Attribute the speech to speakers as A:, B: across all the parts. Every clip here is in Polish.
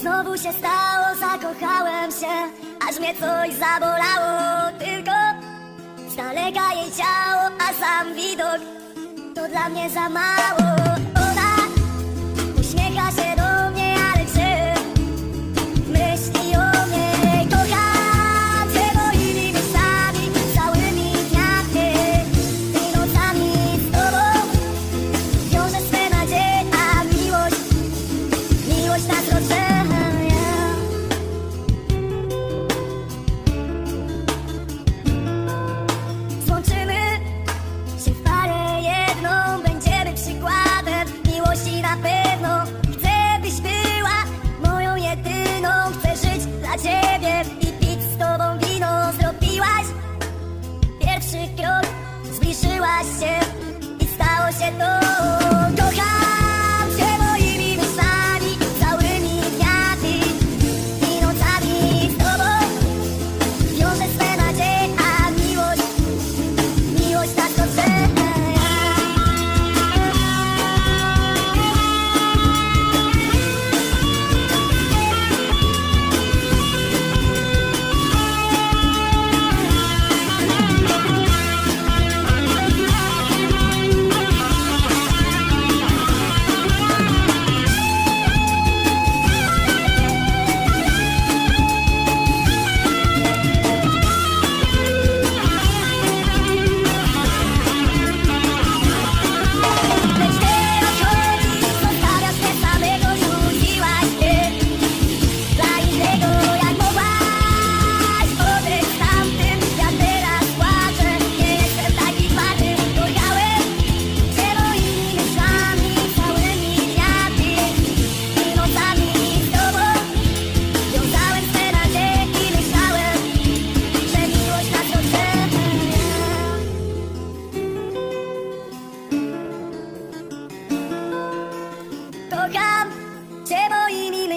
A: Znowu się stało, zakochałem się Aż mnie coś zabolało. Tylko z daleka jej ciało A sam widok to dla mnie za mało. się i stało się to.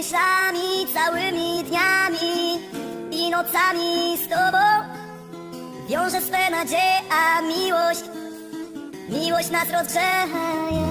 A: myślami, całymi dniami i nocami z tobą. Wiąże swe nadzieje, a miłość, miłość nas rozgrzeje.